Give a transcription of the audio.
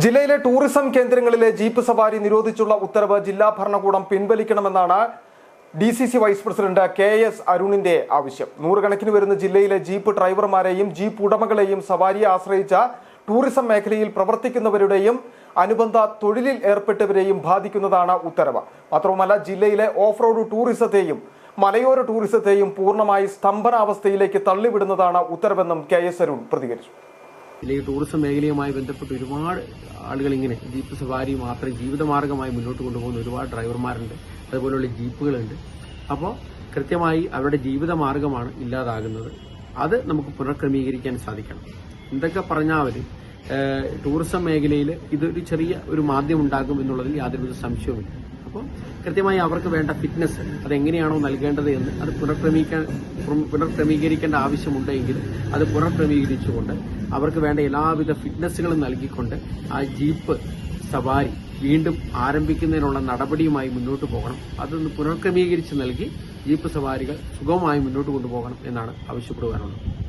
ജില്ലയിലെ ടൂറിസം കേന്ദ്രങ്ങളിലെ ജീപ്പ് സവാരി നിരോധിച്ചുള്ള ഉത്തരവ് ജില്ലാ ഭരണകൂടം പിൻവലിക്കണമെന്നാണ് D C C vice president K S അരുണിന്റെ ആവശ്യം. നൂറുകണക്കിന് വരുന്ന ജില്ലയിലെ ജീപ്പ് ഡ്രൈവർമാരെയും ജീപ്പ് ഉടമകളെയും സവാരിയെ ആശ്രയിച്ച ടൂറിസം മേഖലയിൽ പ്രവർത്തിക്കുന്നവരുടെയും അനുബന്ധ തൊഴിലിൽ ഏർപ്പെട്ടവരെയും ബാധിക്കുന്നതാണ് ഉത്തരവ്. മാത്രവുമല്ല ജില്ലയിലെ ഓഫ് റോഡ് ടൂറിസത്തെയും മലയോര ടൂറിസത്തെയും പൂർണമായി സ്തംഭനാവസ്ഥയിലേക്ക് തള്ളിവിടുന്നതാണ് ഉത്തരവെന്നും കെ എസ് അരുൺ പ്രതികരിച്ചു. ഈ ടൂറിസം മേഖലയുമായി ബന്ധപ്പെട്ട് ഒരുപാട് ആളുകൾ ഇങ്ങനെ ജീപ്പ് സവാരി മാത്രം ജീവിതമാർഗമായി മുന്നോട്ട് കൊണ്ടുപോകുന്ന ഒരുപാട് ഡ്രൈവർമാരുണ്ട് അതുപോലെയുള്ള ജീപ്പുകളുണ്ട് അപ്പോൾ കൃത്യമായി അവരുടെ ജീവിതമാർഗമാണ് ഇല്ലാതാകുന്നത്. അത് നമുക്ക് പുനഃക്രമീകരിക്കാൻ സാധിക്കണം. എന്തൊക്കെ പറഞ്ഞാൽ ടൂറിസം മേഖലയിൽ ഇതൊരു ചെറിയ ഒരു മാധ്യമം ഉണ്ടാകും എന്നുള്ളതിൽ യാതൊരുവിധ സംശയവുമില്ല. അപ്പോൾ കൃത്യമായി അവർക്ക് വേണ്ട ഫിറ്റ്നസ് അതെങ്ങനെയാണോ നൽകേണ്ടത് എന്ന് അത് പുനഃക്രമീകരിക്കാൻ പുനഃക്രമീകരിക്കേണ്ട ആവശ്യമുണ്ടെങ്കിൽ അത് പുനഃക്രമീകരിച്ചുകൊണ്ട് അവർക്ക് വേണ്ട എല്ലാവിധ ഫിറ്റ്നസ്സുകളും നൽകിക്കൊണ്ട് ആ ജീപ്പ് സവാരി വീണ്ടും ആരംഭിക്കുന്നതിനുള്ള നടപടിയുമായി മുന്നോട്ട് പോകണം. അതൊന്ന് പുനഃക്രമീകരിച്ച് നൽകി ജീപ്പ് സവാരികൾ സുഗമമായി മുന്നോട്ട് കൊണ്ടുപോകണം എന്നാണ് ആവശ്യപ്പെടുവാനുള്ളത്.